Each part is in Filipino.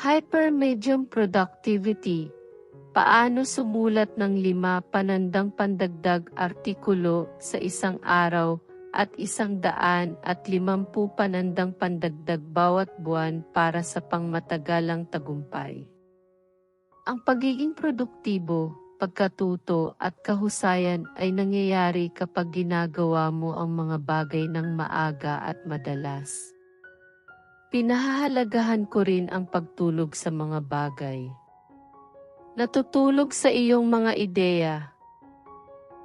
Hyper-medium productivity. Paano sumulat ng lima panandang pandagdag artikulo sa isang araw at isang daan at limampu panandang pandagdag bawat buwan para sa pangmatagalang tagumpay. Ang pagiging produktibo, pagkatuto at kahusayan ay nangyayari kapag ginagawa mo ang mga bagay ng maaga at madalas. Pinahahalagahan ko rin ang pagtulog sa mga bagay. Natutulog sa iyong mga ideya.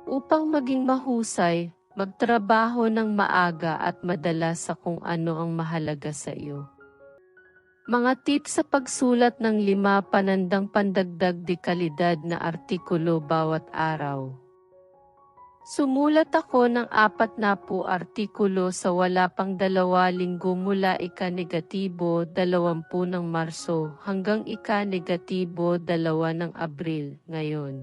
Upang maging mahusay, magtrabaho ng maaga at madalas sa kung ano ang mahalaga sa iyo. Mga tips sa pagsulat ng lima panandang pandagdag di kalidad na artikulo bawat araw. Sumulat ako ng apat na po artikulo sa wala pang dalawa linggo mula ika-negatibo dalawampu ng Marso hanggang ika-negatibo dalawa ng Abril ngayon.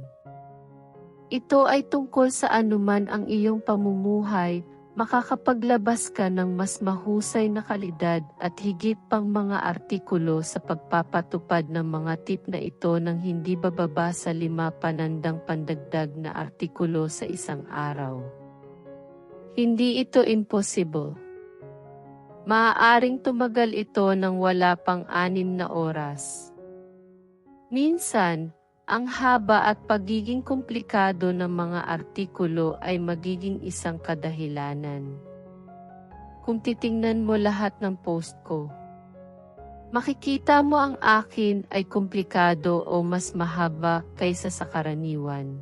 Ito ay tungkol sa anuman ang iyong pamumuhay makakapaglabas ka ng mas mahusay na kalidad at higit pang mga artikulo sa pagpapatupad ng mga tip na ito ng hindi bababa sa lima panandang pandagdag na artikulo sa isang araw. Hindi ito impossible. Maaaring tumagal ito ng wala pang anim na oras. Minsan, ang haba at pagiging komplikado ng mga artikulo ay magiging isang kadahilanan. Kung titingnan mo lahat ng post ko, makikita mo ang akin ay komplikado o mas mahaba kaysa sa karaniwan.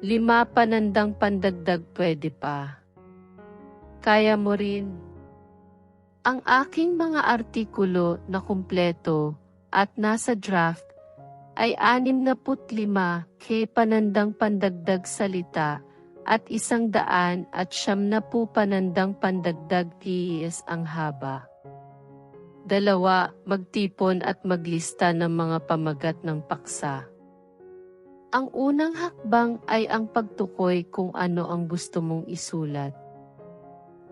Lima panandang pandagdag pwede pa. Kaya mo rin. Ang aking mga artikulo na kumpleto at nasa draft ay 65 ke panandang pandagdag salita at isang daan at siyam na po panandang pandagdag TES ang haba. Dalawa, magtipon at maglista ng mga pamagat ng paksa. Ang unang hakbang ay ang pagtukoy kung ano ang gusto mong isulat.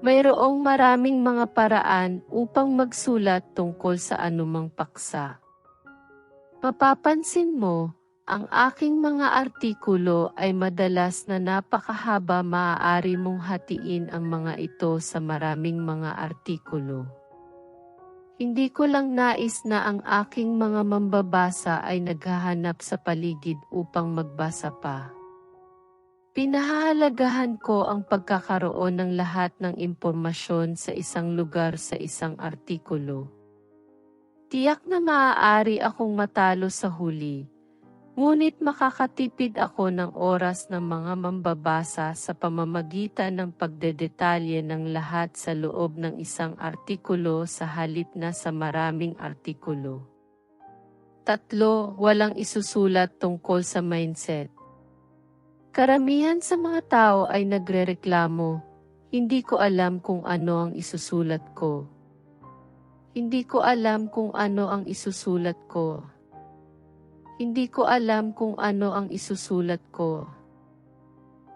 Mayroong maraming mga paraan upang magsulat tungkol sa anumang paksa. Mapapansin mo, ang aking mga artikulo ay madalas na napakahaba maaari mong hatiin ang mga ito sa maraming mga artikulo. Hindi ko lang nais na ang aking mga mambabasa ay naghahanap sa paligid upang magbasa pa. Pinahahalagahan ko ang pagkakaroon ng lahat ng impormasyon sa isang lugar sa isang artikulo. Tiyak na maaari akong matalo sa huli. Ngunit makakatipid ako ng oras ng mga mambabasa sa pamamagitan ng pagdedetalye ng lahat sa loob ng isang artikulo sa halip na sa maraming artikulo. Tatlo, walang isusulat tungkol sa mindset. Karamihan sa mga tao ay nagrereklamo, hindi ko alam kung ano ang isusulat ko. Hindi ko alam kung ano ang isusulat ko. Hindi ko alam kung ano ang isusulat ko.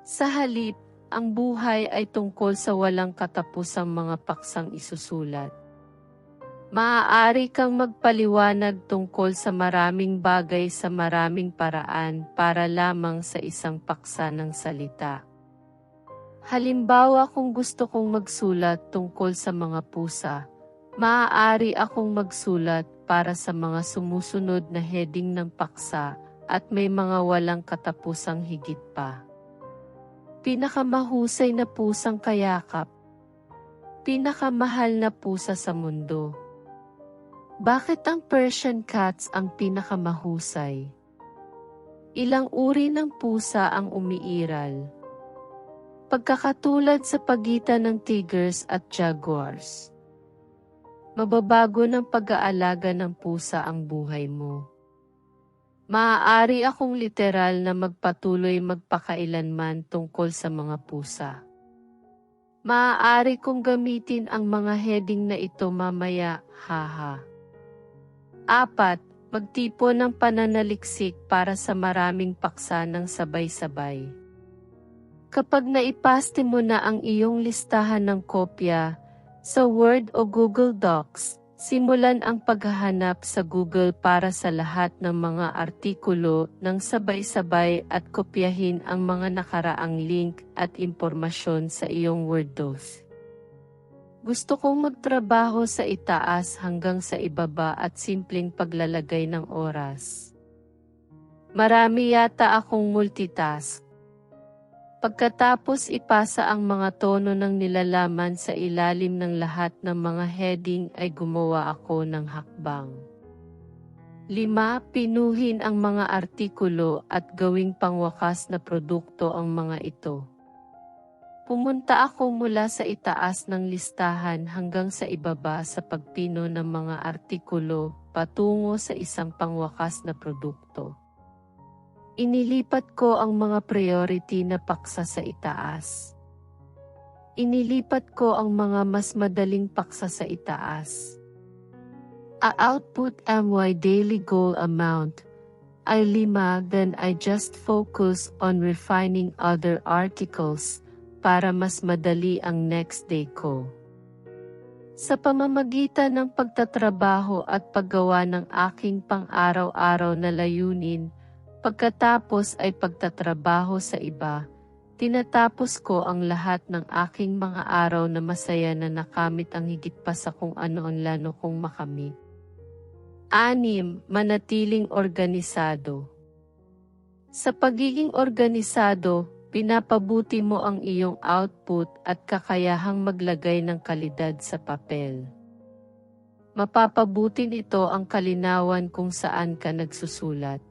Sa halip, ang buhay ay tungkol sa walang katapusang mga paksang isusulat. Maaari kang magpaliwanag tungkol sa maraming bagay sa maraming paraan para lamang sa isang paksa ng salita. Halimbawa kung gusto kong magsulat tungkol sa mga pusa, Maaari akong magsulat para sa mga sumusunod na heading ng paksa at may mga walang katapusang higit pa. Pinakamahusay na pusang kayakap. Pinakamahal na pusa sa mundo. Bakit ang Persian cats ang pinakamahusay? Ilang uri ng pusa ang umiiral. Pagkakatulad sa pagitan ng tigers at jaguars. Mababago ng pag-aalaga ng pusa ang buhay mo. Maaari akong literal na magpatuloy magpakailanman tungkol sa mga pusa. Maaari kong gamitin ang mga heading na ito mamaya, haha. Apat, magtipon ng pananaliksik para sa maraming paksa ng sabay-sabay. Kapag naipaste mo na ang iyong listahan ng kopya, sa Word o Google Docs, Simulan ang paghahanap sa Google para sa lahat ng mga artikulo ng sabay-sabay at kopyahin ang mga nakaraang link at impormasyon sa iyong Word doc. Gusto kong magtrabaho sa itaas hanggang sa ibaba at simpleng paglalagay ng oras. Marami yata akong multitask. Pagkatapos ipasa ang mga tono ng nilalaman sa ilalim ng lahat ng mga heading ay gumawa ako ng hakbang. Lima, pinuhin ang mga artikulo at gawing pangwakas na produkto ang mga ito. Pumunta ako mula sa itaas ng listahan hanggang sa ibaba sa pagpino ng mga artikulo patungo sa isang pangwakas na produkto. Inilipat ko ang mga priority na paksa sa itaas. Inilipat ko ang mga mas madaling paksa sa itaas. A output my daily goal amount ay lima then I just focus on refining other articles para mas madali ang next day ko. Sa pamamagitan ng pagtatrabaho at paggawa ng aking pang-araw-araw na layunin, Pagkatapos ay pagtatrabaho sa iba, tinatapos ko ang lahat ng aking mga araw na masaya na nakamit ang higit pa sa kung ano ang lano kong makamit. Anim, manatiling organisado. Sa pagiging organisado, pinapabuti mo ang iyong output at kakayahang maglagay ng kalidad sa papel. Mapapabuti nito ang kalinawan kung saan ka nagsusulat.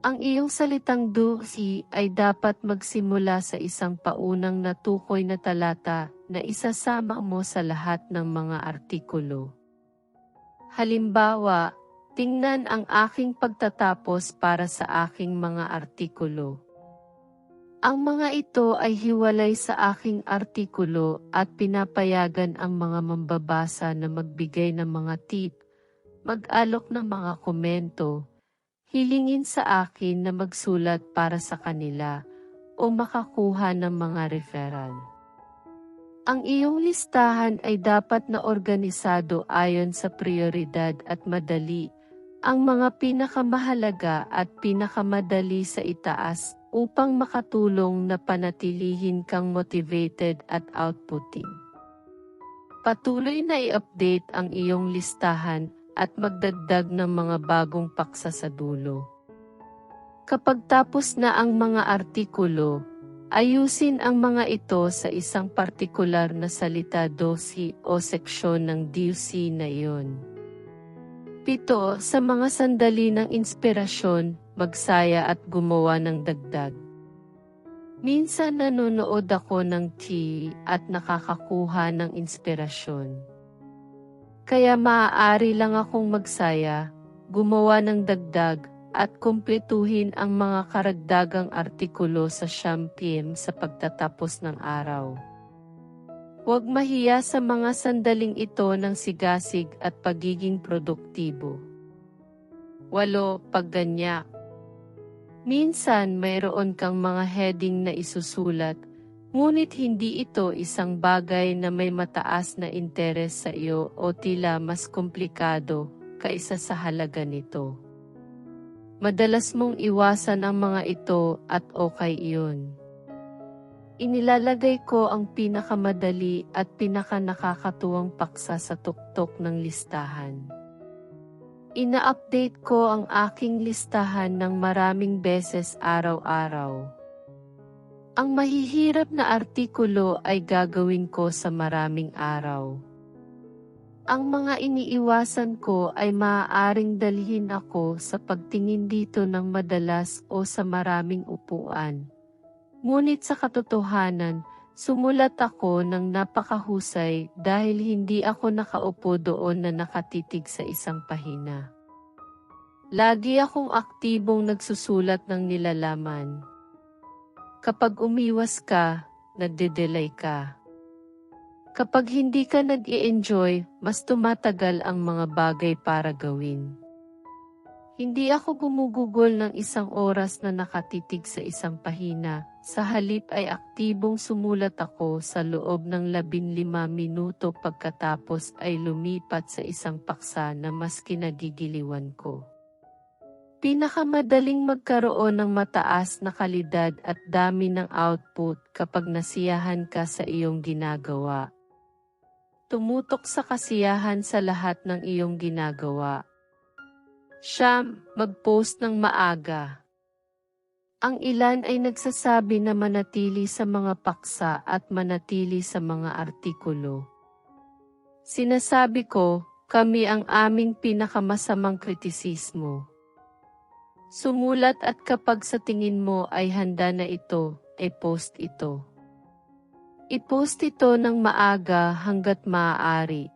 Ang iyong salitang dusi ay dapat magsimula sa isang paunang natukoy na talata na isasama mo sa lahat ng mga artikulo. Halimbawa, tingnan ang aking pagtatapos para sa aking mga artikulo. Ang mga ito ay hiwalay sa aking artikulo at pinapayagan ang mga mambabasa na magbigay ng mga tip, mag-alok ng mga komento, hilingin sa akin na magsulat para sa kanila o makakuha ng mga referral. Ang iyong listahan ay dapat na organisado ayon sa prioridad at madali, ang mga pinakamahalaga at pinakamadali sa itaas upang makatulong na panatilihin kang motivated at outputting. Patuloy na i-update ang iyong listahan at magdagdag ng mga bagong paksa sa dulo. Kapag tapos na ang mga artikulo, ayusin ang mga ito sa isang partikular na salita dosi o seksyon ng DUC na iyon. Pito, sa mga sandali ng inspirasyon, magsaya at gumawa ng dagdag. Minsan nanonood ako ng tea at nakakakuha ng inspirasyon. Kaya maaari lang akong magsaya, gumawa ng dagdag, at kumpletuhin ang mga karagdagang artikulo sa Siyam sa pagtatapos ng araw. Huwag mahiya sa mga sandaling ito ng sigasig at pagiging produktibo. Walo, pagganyak. Minsan mayroon kang mga heading na isusulat Ngunit hindi ito isang bagay na may mataas na interes sa iyo o tila mas komplikado kaysa sa halaga nito. Madalas mong iwasan ang mga ito at okay iyon. Inilalagay ko ang pinakamadali at pinakanakakatuwang paksa sa tuktok ng listahan. Ina-update ko ang aking listahan ng maraming beses araw-araw ang mahihirap na artikulo ay gagawin ko sa maraming araw. Ang mga iniiwasan ko ay maaaring dalhin ako sa pagtingin dito ng madalas o sa maraming upuan. Ngunit sa katotohanan, sumulat ako ng napakahusay dahil hindi ako nakaupo doon na nakatitig sa isang pahina. Lagi akong aktibong nagsusulat ng nilalaman. Kapag umiwas ka, nagde-delay ka. Kapag hindi ka nag-i-enjoy, mas tumatagal ang mga bagay para gawin. Hindi ako gumugugol ng isang oras na nakatitig sa isang pahina, Sa halip ay aktibong sumulat ako sa loob ng 15 minuto pagkatapos ay lumipat sa isang paksa na mas kinagigiliwan ko. Pinakamadaling magkaroon ng mataas na kalidad at dami ng output kapag nasiyahan ka sa iyong ginagawa. Tumutok sa kasiyahan sa lahat ng iyong ginagawa. Siyam, mag-post ng maaga. Ang ilan ay nagsasabi na manatili sa mga paksa at manatili sa mga artikulo. Sinasabi ko, kami ang aming pinakamasamang kritisismo. Sumulat at kapag sa tingin mo ay handa na ito, e post ito. I-post ito ng maaga hanggat maaari.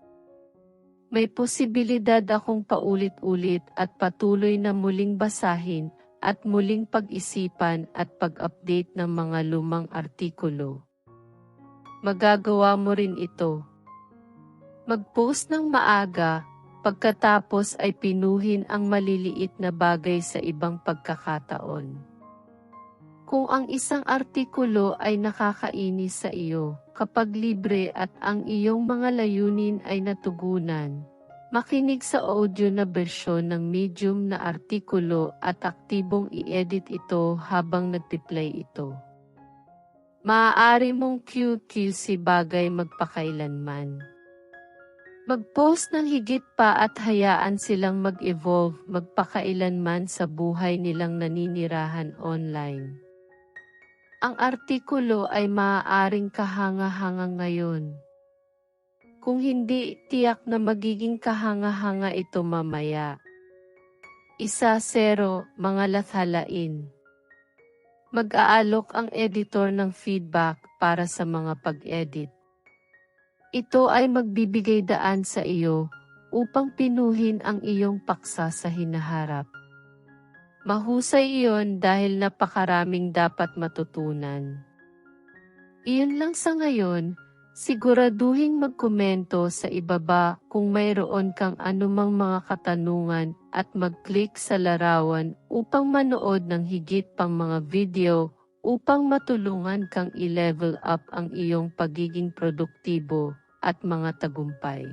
May posibilidad akong paulit-ulit at patuloy na muling basahin at muling pag-isipan at pag-update ng mga lumang artikulo. Magagawa mo rin ito. Mag-post ng maaga, pagkatapos ay pinuhin ang maliliit na bagay sa ibang pagkakataon. Kung ang isang artikulo ay nakakainis sa iyo, kapag libre at ang iyong mga layunin ay natugunan, Makinig sa audio na bersyon ng medium na artikulo at aktibong i-edit ito habang nagpi-play ito. Maaari mong QQ si bagay magpakailanman. Mag-post ng higit pa at hayaan silang mag-evolve magpakailanman sa buhay nilang naninirahan online. Ang artikulo ay maaaring kahanga-hanga ngayon kung hindi, tiyak na magiging kahanga-hanga ito mamaya. Isa zero, mga lathalain. Mag-aalok ang editor ng feedback para sa mga pag-edit. Ito ay magbibigay daan sa iyo upang pinuhin ang iyong paksa sa hinaharap. Mahusay iyon dahil napakaraming dapat matutunan. Iyon lang sa ngayon, Siguraduhin magkomento sa ibaba kung mayroon kang anumang mga katanungan at mag-click sa larawan upang manood ng higit pang mga video upang matulungan kang i-level up ang iyong pagiging produktibo at mga tagumpay.